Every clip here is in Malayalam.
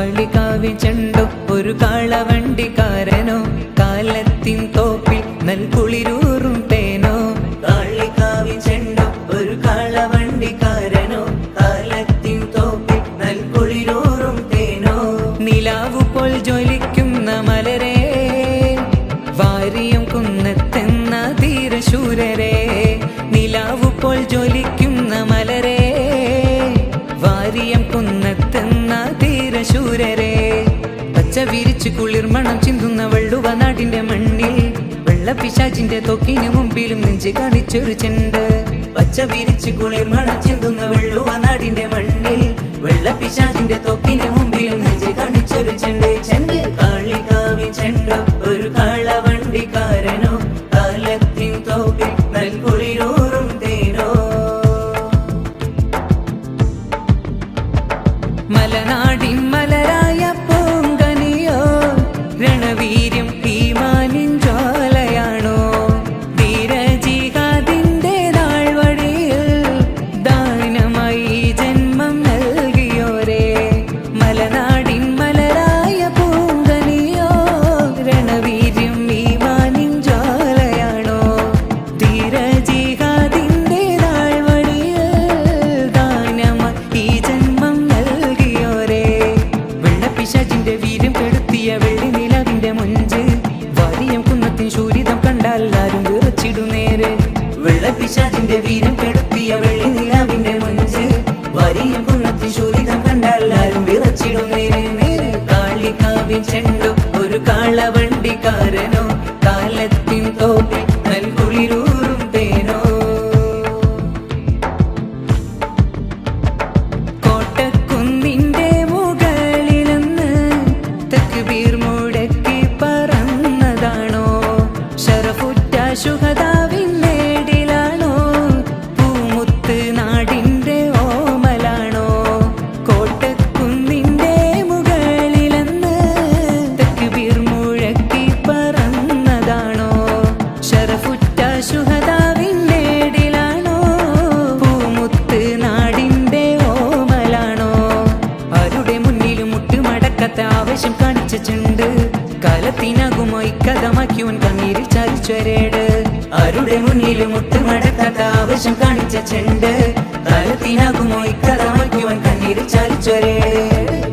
കാളികാവി ചെണ്ടോ? ഒരു കാളവണ്ടിക്കാരനോ? കാലത്തിൻ തോപ്പിൽ നൽകുളിരൂറും തേനോ? കാളികാവി ചെണ്ടോ? ഒരു കാളവണ്ടിക്കാരനോ? കാലത്തിൻ തോപ്പിൽ നൽകുളിരൂറും തേനോ? നിലാവു പോൽ ജ്വലിക്കുന്ന മലരെ വാരിയം കുന്നത്തെന്ന ധീരശൂരരെ നിലാവു പോൽ ജ്വലിക്കുന്ന മലരെ വാരിയം കുന്നത്തെന്ന ധീരശൂരരെ പച്ച വിരിച്ചു കുളിർമണം ചിന്തുന്ന വെള്ളുവ നാടിന്റെ മണ്ണിൽ. വെള്ളപ്പിശാചിന്റെ തൊക്കിന് മുമ്പിലും നെഞ്ച് കാണിച്ചൊരു ചെണ്ട്. പച്ച വിരിച്ചു കുളിർമണം ചിന്തുന്ന വെള്ളുവ നാടിന്റെ മണ്ണിൽ. വെള്ളപ്പിശാചിന്റെ തൊക്കിന് മലനാടിൻ മലരായ വെള്ളപ്പിശാചിന്റെ ആരുടെ മുന്നിലും മുട്ടുമടക്കാത്ത ആവശ്യം കാണിച്ച ചെണ്ട്. തലത്തിനാകുമോ കഥമാക്കിയവൻ കണ്ണീര് ചാലിച്ചൊരേ.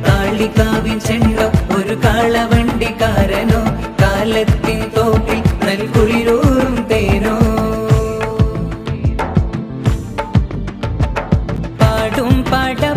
കാളികാവിൻ ചെണ്ടോ ഒരു കാളവണ്ടിക്കാരനോ കാലത്തിൻ തോപ്പിൽ നൽകുളിരൂറും തേനോ. പാടും പടപ്പാട്ടിൻ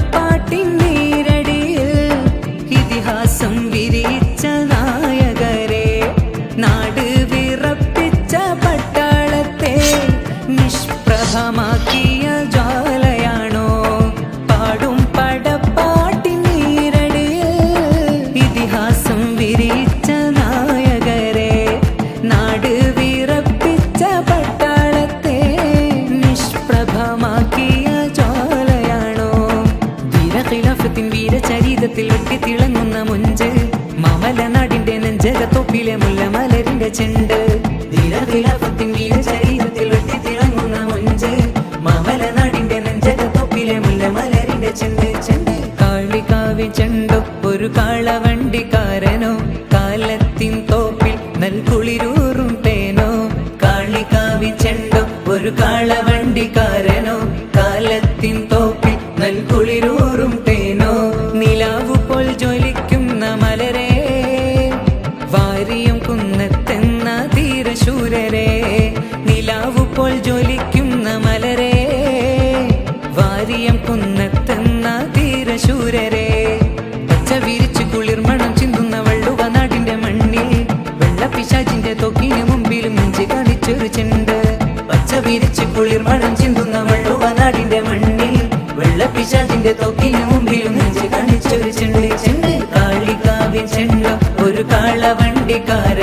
വീരചരിതത്തിൽ വെട്ടിത്തിളങ്ങുന്ന മുഞ്ച്. മമല നാടിന്റെ നെഞ്ചകത്തൊപ്പിലെ മുഞ്ച്. മാമല നാടിന്റെ നെഞ്ചകത്തൊപ്പിലെ മുല്ലമലരിന്റെ ചെണ്ട്. ഒരു കാളവണ്ടിക്കാരനോ. കാലത്തിൻ തോപ്പിൽ നൽകുളിരൂറും തേനോ. കാളികാവി ചെണ്ടോ ഒരു കാളവണ്ടിക്കാരനോ. കാലത്തിൻ തോപ്പിൽ നൽകുളിരൂറും ശൂരരെ നിലാവു പോൽ ജ്വലിക്കുന്ന മലരെ വാരിയം കുന്നത്തെന്ന തീരശൂരരെ പച്ച വിരിച്ചു കുളിർമണം ചിന്തുന്ന വള്ളുവ നാടിന്റെ മണ്ണിൽ വെള്ളപ്പിശാചിന്റെ തൊക്കിന് മുമ്പിലും മിഞ്ചി കാണിച്ചൊരു ചെണ്ട്. പച്ച വിരിച്ചു കുളിർമണം ചിന്തുന്ന വള്ളുവ നാടിന്റെ മണ്ണിൽ വെള്ളപ്പിശാചിന്റെ തൊക്കിന് മുമ്പിലും മിഞ്ചി കാണിച്ചൊരു ചെണ്ട്. ചെണ്ട് കാളികാവിൻ ചെണ്ട ഒരു കാളവണ്ടിക്കാരൻ